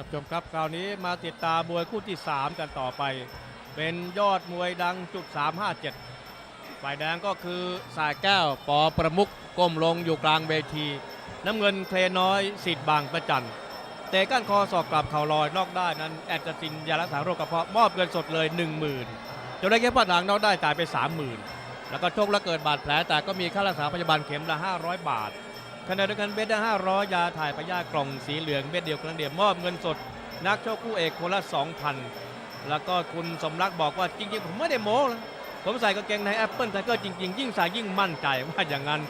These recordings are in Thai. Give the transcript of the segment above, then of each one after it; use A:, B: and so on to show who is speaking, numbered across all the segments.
A: ครับชมครับคราวนี้มาติดตามมวยคู่ที่ 3 กันต่อไป เป็นยอดมวยดังจุด 357 ฝ่ายแดงก็คือสายแก้วปอประมุกก้มลงอยู่กลางเวที น้ำเงินเคลน้อยสิทธิ์บางประจันเตะก้านคอสอกกลับเข่าลอยนอกได้นั้นแอดกสินยารักษาโรคกระเพาะมอบเงินสดเลย 10,000จนได้แค่ปัดหลังนอกได้จ่ายไป 30,000 แล้วก็โชกแล้วเกิดบาดแผลแต่ก็มีค่ารักษาพยาบาลเข็มละ 500 บาท ขณะเดียวกันเบ็ดละ500 ยาถ่ายพยากล่องสีเหลืองเบ็ดเดียวครั้งเดียวมอบเงินสด นักโชคคู่เอกคนละ2,000 แล้วก็คุณสมรักบอกว่าจริง ๆ ผมไม่ได้โม้นะผมใส่กางเกงในแอปเปิลไทเกอร์จริง ๆ ยิ่งใส่ยิ่งมั่นใจว่าอย่างนั้น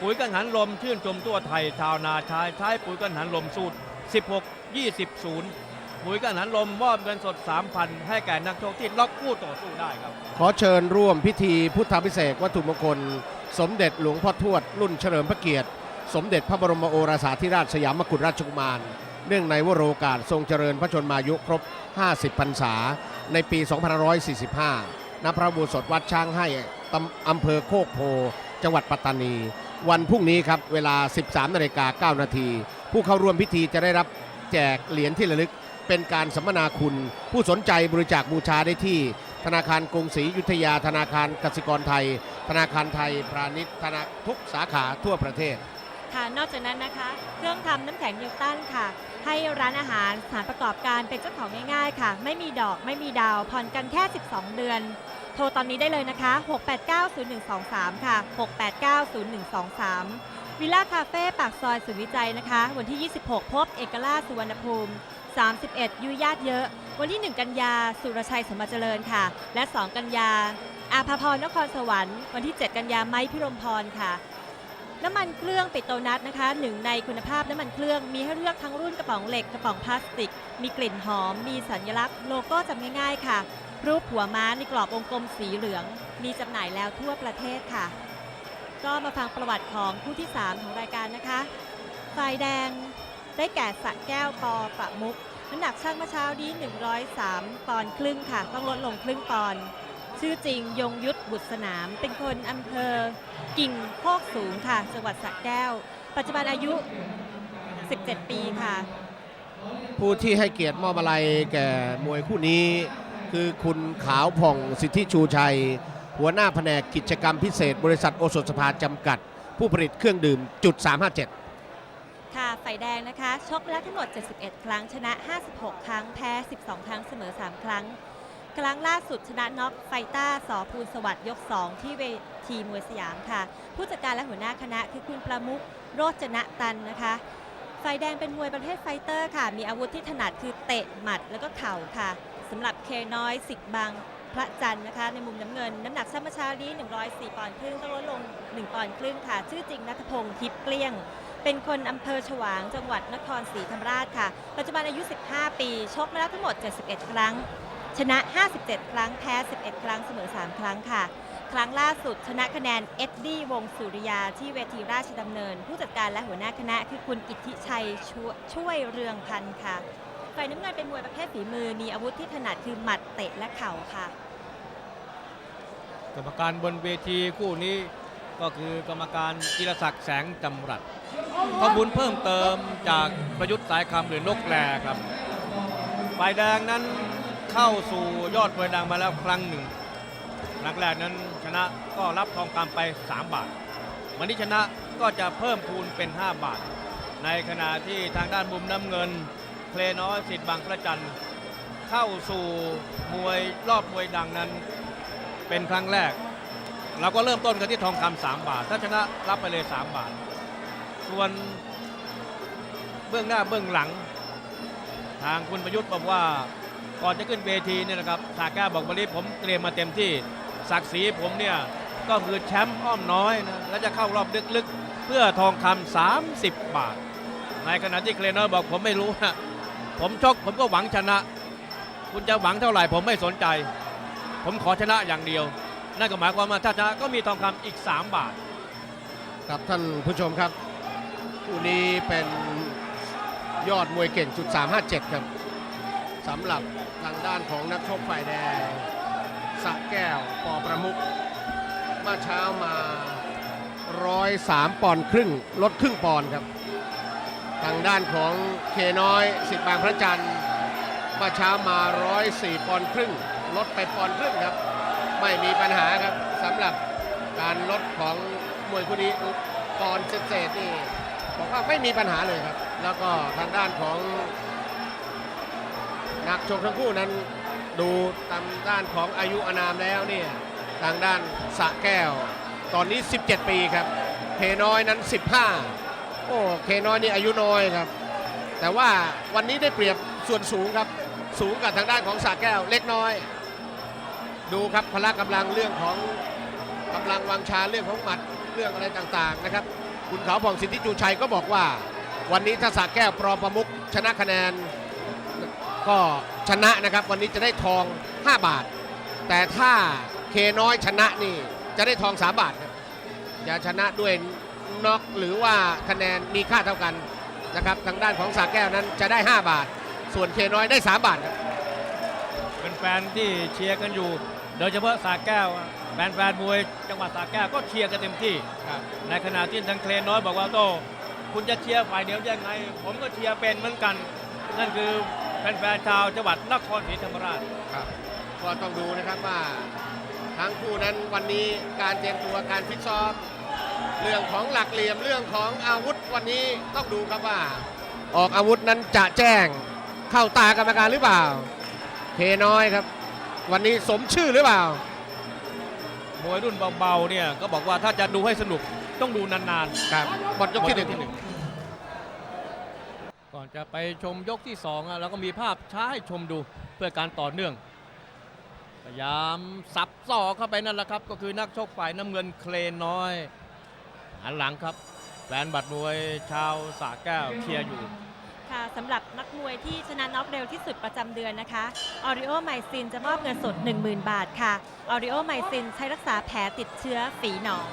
A: ปุ๋ยกังหันลมชื่นชมตัวไทยชาวนาชายใช้ปุ๋ยกังหันลมสูตร 16 20 0 ปุ๋ยกังหันลมมอบเงินสด 3,000 ให้แก่นักโชคที่ล็อกคู่ต่อสู้ได้ครับ
B: ขอเชิญร่วมพิธีพุทธาพิเศษกวัตถุมงคล สมเด็จหลวงพ่อทวดรุ่นเฉลิมพระเกียรติ สมเด็จพระบรมโอรสาธิราชสยามกุฎราชกุมาร เนื่องในวโรกาสทรงเจริญพระชนมายุครบ 50 พรรษา ในปี 2545 ณ พระอุโบูสถวัดช้างให้ตำอำเภอโคกโพ จังหวัดปัตตานี วันพรุ่งนี้ครับ เวลา 13นาฬิกา9นาที ผู้เข้าร่วมพิธีจะได้รับแจกเหรียญที่ระลึก เป็นการสัมมนาคุณ ผู้สนใจบริจาคบูชาได้ที่ ธนาคารกรุงศรีอยุธยา ธนาคารกสิกรไทย ธนาคารไทยพาณิชย์ธนาทุกสาขาทั่วประเทศ
C: ค่ะ นอกจากนั้นนะคะ เครื่องทำน้ำแข็งนิวตันค่ะ ให้ร้านอาหารสถานประกอบการเป็นเจ้าของง่ายๆค่ะ ไม่มีดอกไม่มีดาวผ่อนกันแค่ 12 เดือน โทรตอนนี้ได้เลยนะคะ 6890123 ค่ะ 6890123 วิลล่าคาเฟ่ปากซอยสุวิจัยนะคะ วันที่ 26 พบเอกราชสุวรรณภูมิ 31 ยุยญาติเยอะ วันที่ 1 กันยา สุรชัยสมบัติเจริญค่ะ และ 2 กันยาอาภาพรนครสวรรค์ วันที่ 7 กันยาไม้พิรมพรค่ะ น้ำมันเครื่องปิโตนัทนะคะหนึ่งในคุณภาพน้ำมันเครื่องมีให้เลือกทั้งรุ่นกระป๋องเหล็กกระป๋องพลาสติก มีกลิ่นหอม มีสัญลักษณ์โลโก้จำง่ายๆค่ะ รูปหัวม้าในกรอบวงกลมสีเหลือง มีจำหน่ายแล้วทั่วประเทศค่ะ ก็มาฟังประวัติของคู่ที่ 3 ของรายการนะคะฝ่ายแดงได้แก่สะแก้วปอประมุกน้ำหนักช่างเมื่อเช้านี้ 103 ปอนด์ครึ่งค่ะ ต้องลดลงครึ่งปอนด์ ชื่อจริงยงยุทธบุตรสนาม เป็นคนอำเภอกิ่งโคกสูงค่ะ จังหวัดสระแก้ว ปัจจุบันอายุ 17 ปีค่ะ
B: ผู้ที่ให้เกียรติมอบอะไรแก่มวยคู่นี้ คือคุณขาวผ่องสิทธิชูชัย หัวหน้าแผนกกิจกรรมพิเศษ บริษัทโอสถสภาจำกัด ผู้ผลิตเครื่องดื่มจุด 357
C: ค่ะฝ่ายแดงนะคะ ชกไปแล้วทั้งหมด 71 ครั้ง ชนะ 56 ครั้ง แพ้ 12 ครั้ง เสมอ 3 ครั้ง ครั้งล่าสุดชนะน็อกไฟต้าสอภูลสวัสดิ์ยก 2 ที่เวทีมวยสยามค่ะ ผู้จัดการและหัวหน้าคณะคือคุณประมุกโรจนะตันนะคะฝ่ายแดงเป็นมวยประเภทไฟเตอร์ค่ะ มีอาวุธที่ถนัดคือเตะหมัดแล้วก็เข่าค่ะสำหรับเคน้อยสิกบางพระจันทร์นะคะ ในมุมน้ำเงิน น้ำหนักช่ามื่อเช้านี้ 104 ปอนด์ครึ่งต้องลดลง 1 ปอนด์ครึ่งค่ะ ชื่อจริงนัทพงศ์ทิพย์เกลี้ยง เป็นคนอำเภอฉวางจังหวัดนครศรีธรรมราชค่ะ ปัจจุบันอายุ 15 ปี ชกมาแล้วทั้งหมด 71 ครั้ง ชนะ 57 ครั้งแพ้ 11 ครั้งเสมอ 3 ครั้งค่ะ ครั้งล่าสุดชนะคะแนนเอ็ดดี้วงสุริยาที่เวทีราชดำเนิน ผู้จัดการและหัวหน้าคณะคือคุณอิทธิชัยช่วยช่วยเรืองพันธ์ค่ะฝ่ายน้ำเงินเป็นมวยประเภทฝีมือมีอาวุธที่ถนัดคือหมัดเตะและเข่าค่ะ
A: กรรมการบนเวทีคู่นี้ก็คือกรรมการจิรศักดิ์แสงจำรัดข้อมูลเพิ่มเติมจากประยุทธ์สายคำหรือนกแลครับฝ่ายแดงนั้น เข้าสู่ยอดมวยดังมาแล้วครั้งหนึ่งนักแรกนั้นชนะก็รับทองคำไป 3 บาท วันนี้ชนะก็จะเพิ่มคูณเป็น 5 บาท ในขณะที่ทางด้านมุมน้ำเงินเพลน้อยสิทธิ์บางพระจันทร์เข้าสู่มวยรอบมวยดังนั้นเป็นครั้งแรก เราก็เริ่มต้นกันที่ทองคำสามบาท ถ้าชนะรับไปเลย 3 บาท ส่วนเบื้องหน้าเบื้องหลัง ทางคุณประยุทธ์บอกว่า ก่อนจะขึ้นเวทีเนี่ยนะครับสาก้วบอกวันนี้ผมเตรียมมาเต็มที่ศักดิ์ศรีผมเนี่ยก็คือแชมป์อ้อมน้อยนะและจะเข้ารอบลึกๆ เพื่อทองคำ30 บาท ในขณะที่เคลนเนอร์บอกผมไม่รู้นะผมชกผมก็หวังชนะ คุณจะหวังเท่าไหร่ผมไม่สนใจ ผมขอชนะอย่างเดียว นั่นก็หมายความว่าถ้าชนะก็มีทองคำอีก 3 บาท
B: ครับท่านผู้ชมครับคู่นี้เป็นยอดมวยเก่งจุด357 ครับ สำหรับทางด้านของนักชกฝ่ายแดงสะแก้วปอประมุกเมื่อเช้ามา 103 ปอนด์ครึ่ง ลดครึ่งปอนด์ครับ ทางด้านของเคน้อยสิทธิ์บางพระจันทร์เมื่อเช้ามา 104 ปอนด์ครึ่ง ลดไปปอนด์ครึ่งครับ ไม่มีปัญหาครับสำหรับการลดของมวยคู่นี้ปอนด์เศษนี่บอกว่าไม่มีปัญหาเลยครับ แล้วก็ทางด้านของ นักชกทั้งคู่นั้นดูตามด้านของอายุอานามแล้วเนี่ยทางด้านสระแก้ว ตอนนี้ 17 ปีครับเคน้อยนั้น 15 โอ้เคน้อยนี่อายุน้อยครับ แต่ว่าวันนี้ได้เปรียบส่วนสูงครับสูงกับทางด้านของสระแก้วเล็กน้อย ดูครับพละกำลังเรื่องของกำลังวังชาเรื่องของหมัดเรื่องอะไรต่างๆนะครับ คุณเขาผ่องสิทธิจูชัยก็บอกว่า วันนี้ถ้าสระแก้วปรอประมุกชนะคะแนน ก็ชนะนะครับ วันนี้จะได้ทอง 5 บาท แต่ถ้าเคน้อยชนะนี่จะได้ทอง 3 บาทครับจะชนะด้วยน็อกหรือว่าคะแนนมีค่าเท่ากันนะครับทางด้านของสาแก้วนั้นจะได้ 5 บาท ส่วนเคน้อยได้ 3 บาทครับ
A: เป็นแฟนที่เชียร์กันอยู่ โดยเฉพาะสาแก้วแฟนแฟนๆมวยจังหวัดสาแก้วก็เชียร์กันเต็มที่ ในขณะที่ทางเคลนน้อยบอกว่าโตคุณจะเชียร์ฝ่ายเดียวยังไง ผมก็เชียร์เป็นเหมือนกัน นั่นคือ แฟนๆชาวจังหวัดนครศรีธรรมราช
B: ครับก็ต้องดูนะครับว่าทั้งคู่นั้นวันนี้การเตรียมตัวการฟิตซ้อมเรื่องของหลักเหลี่ยมเรื่องของอาวุธวันนี้ต้องดูครับว่า ออกอาวุธนั้นจะแจ้งเข้าตากรรมการหรือเปล่าเคน้อยครับ วันนี้สมชื่อหรือเปล่า
A: มวยรุ่นเบาๆเนี่ยก็บอกว่าถ้าจะดูให้สนุกต้องดูนานๆ
B: ครับหมดยกที่หนึ่ง
A: ก่อน จะไปชมยกที่สองอะเราก็มีภาพช้าให้ชมดูเพื่อการต่อเนื่องพยายามสับศอกเข้าไปนั่นแหละครับ ก็คือนักชกฝ่ายน้ำเงินเคลนน้อยหันหลังครับแฟนบัตรมวยชาวสระแก้วเชียร์อยู่
C: ค่ะสำหรับนักมวยที่ชนะน็อกเร็วที่สุดประจำเดือนนะคะออริโอไมซินจะมอบเงินสด 10,000 บาทค่ะออริโอไมซินใช้รักษาแผลติดเชื้อฝีหนอง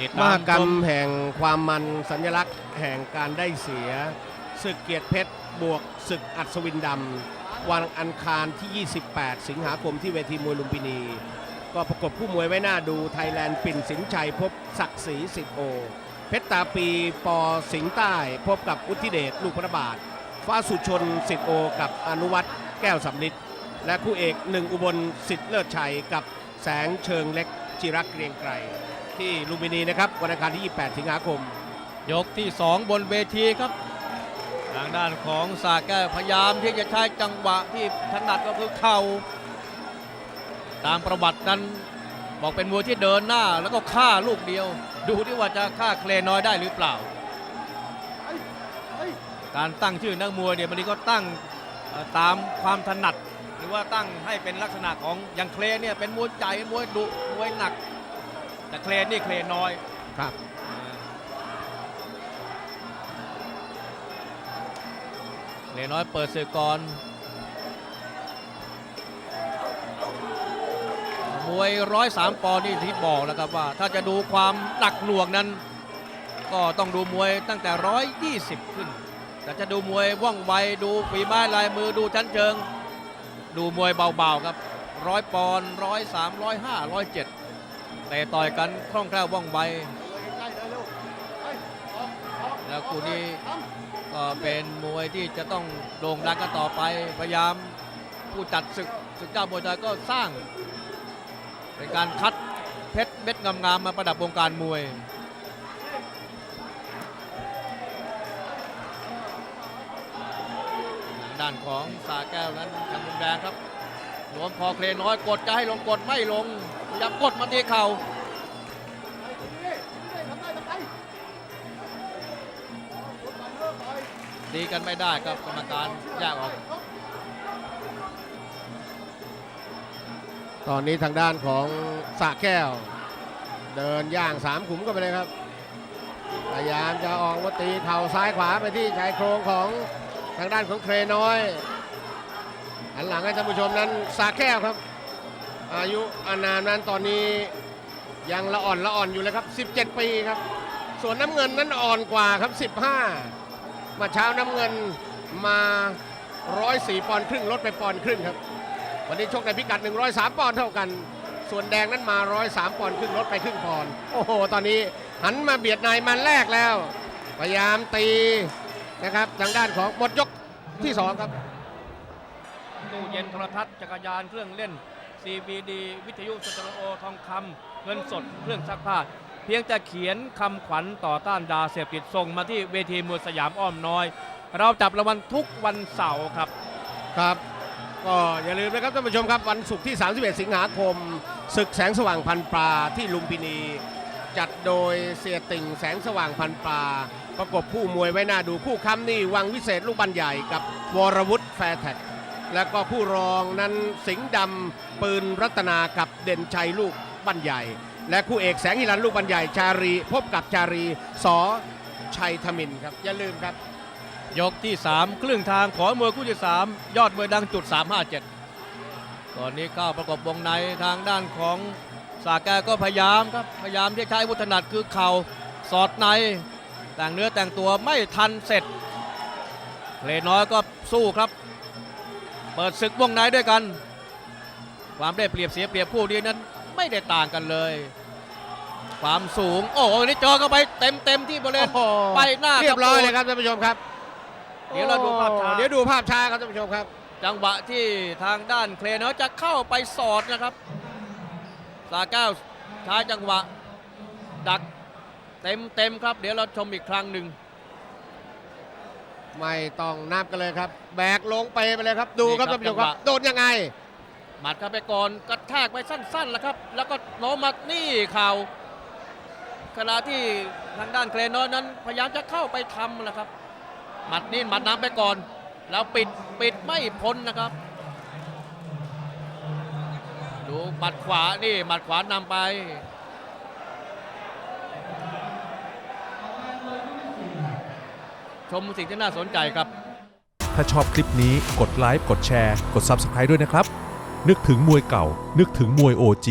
A: ติด
B: ม
A: ตาม
B: หกรร
A: ช
B: ม
A: ม
B: แห่งความมันสัญลักษณ์แห่งการได้เสีย ศึกเกียรติเพชรบวกศึกอัศวินดำวันอังคารที่ 28 สิงหาคมที่เวทีมวยลุมพินี ก็ประกบผู้มวยไว้หน้าดูไทยแลนด์ปิ่นสินชัยพบศักดิ์ศรีสิทธิโอ เพชรตาปีปอสิงห์ใต้ พบกับอุทิเดชลูกพระบาท ฟ้าสุชนสิทธิโอ กับอนุวัตรแก้วสำลิดและคู่เอกหนึ่งอุบลสิทธิ์เลิศชัยกับแสงเชิงเล็กจิรักเกรียงไกรที่ลุมพินีนะครับวันอังคารที่ 28 สิงหาคม
A: ยกที่สองบนเวทีครับางด้านของสาแก้พยายามที่จะใช้จังหวะที่ถนัดก็คือเข่าตามประวัตินั้นบอกเป็นมวยที่เดินหน้าแล้วก็ฆ่าลูกเดียว ดูที่ว่าจะฆ่าเคลน้อยได้หรือเปล่า การตั้งชื่อนักมวยเนี่ยบางทีก็ตั้งตามความถนัด หรือว่าตั้งให้เป็นลักษณะของอย่างเคลเนี่ยเป็นมวยใจมวยดุมวยหนัก แต่เคลนี่เคลน้อย
B: ครับ
A: เลน้อยเปิดศึกก่อนมวยร้อยสามปอนด์นี่ที่บอกแล้วครับว่า ถ้าจะดูความหนักหน่วงนั้น ก็ต้องดูมวยตั้งแต่ร้อยยี่สิบขึ้น แต่จะดูมวยว่องไวดูฝีไม้ลายมือดูชั้นเชิง ดูมวยเบาๆครับร้อยปอนด์ร้อยสามร้อยห้าร้อยเจ็ดแต่ต่อยกันคล่องแคล่วว่องไวแล้วคู่นี้ เป็นมวยที่จะต้องโด่งดังกันต่อไปพยายามผู้จัดศึกศึกเจ้ามวยไทยก็สร้าง เป็นการคัดเพชรเม็ดงามๆมาประดับวงการมวยด้านของสาแก้วนั้นทางมุมแดงครับหลวมคอเคลนน้อยกดจะให้ลงกดไม่ลงพยายามกดมาที่เข่า ดีกันไม่ได้ครับกรรมการแยกออก
B: ตอนนี้ทางด้านของสะแก้ว เดินย่างสามขุมก็ไปเลยครับพยายามจะออกมาตีเข่าซ้ายขวาไปที่ชายโครงของทางด้านของเครน้อยหันหลังให้ท่านผู้ชมนั้นสระแก้วครับ อายุอานามนั้นตอนนี้ยังละอ่อนละอ่อนอยู่เลยครับ 17 ปีครับ ส่วนน้ำเงินนั้นอ่อนกว่าครับ 15 มาเช้าน้ำเงินมา104ปอนด์ครึ่งลดไปปอนด์ครึ่งครับ วันนี้ชกในพิกัด 103 ปอนด์เท่ากัน ส่วนแดงนั้นมา103ปอนด์ครึ่งลดไปครึ่งปอนด์โอ้โห ตอนนี้หันมาเบียดในมันแรกแล้ว พยายามตีนะครับทางด้านของหมดยกที่สองครับ
A: ตู้เย็นโทรทัศน์จักรยานเครื่องเล่น CBD วิทยุสตรโอทองคำเงินสดเครื่องซักผ้า เพียงแต่เขียนคำขวัญต่อต้านยาเสพติดส่งมาที่เวทีมวยสยามอ้อมน้อย เราจับรางวัลทุกวันเสาร์ครับ
B: ครับ ก็อย่าลืมนะครับท่านผู้ชมครับวันศุกร์ที่ 31 สิงหาคมศึกแสงสว่างพันปลาที่ลุมพินี จัดโดยเสียติ่งแสงสว่างพันปลา ประกบคู่มวยไว้หน้าดูคู่ค้ำนี่วังวิเศษลูกบันใหญ่กับวรวุฒิแฟร์แท็กแล้วก็คู่รองนั้นสิงห์ดำปืนรัตนากับเด่นชัยลูกบันใหญ่ และคู่เอกแสงหิรันลูกบันใหญ่ชารี พบกับชารีสอชัยธมินครับ อย่าลืมครับ
A: ยกที่ 3 ครึ่งทางของมวยคู่ที่ 3 ยอดมวยดังจุด 357 ตอนนี้ก้าวประกบวงในทางด้านของสาแกก็พยายามครับ พยายามที่ใช้วุธถนัดคือเข่าสอดใน แต่งเนื้อแต่งตัวไม่ทันเสร็จเลน้อยก็สู้ครับ เปิดศึกวงในด้วยกัน ความได้เปรียบเสียเปรียบคู่นี้นั้น ไม่ได้ต่างกันเลย ความสูง โอ้โหนี่เจอเข้าไปเต็มเต็มๆที่บริเวณ
B: โอ้โห
A: ใบหน้า
B: เรียบร้อย
A: กะโปง
B: เลยครับท่านผู้ชมครับ
A: เดี๋ยวเราดูภาพช้า
B: โอ้เดี๋ยวดูภาพช้าครับท่านผู้ชมครับ
A: จังหวะที่ทางด้านเคลเนอร์จะเข้าไปสอดนะครับ สาแก้วใช้จังหวะ ดักเต็มเต็มๆครับ เดี๋ยวเราชมอีกครั้งหนึ่ง
B: ไม่ต้องนับกันเลยครับ แบกลงไปไปเลยครับ ดูครับ
A: นี่ครับ
B: ท่านผู้ชมครับ
A: จังหวะ
B: โดนยังไง
A: หมัดเข้าไปก่อนกระแทกไปสั้นๆแล้วครับ แล้วก็โน้มมานี่เข่าขณะที่ทางด้านเคลนอร์นั้นพยายามจะเข้าไปทำแหละครับ หมัดนี่หมัดน้ำไปก่อน แล้วปิดปิดไม่พ้นนะครับ ดูหมัดขวานี่หมัดขวานำไปชมสิ่งที่น่าสนใจครับ
D: ถ้าชอบคลิปนี้กดไลค์ กดแชร์ กด Subscribe ด้วยนะครับ นึกถึงมวยเก่า นึกถึงมวย OG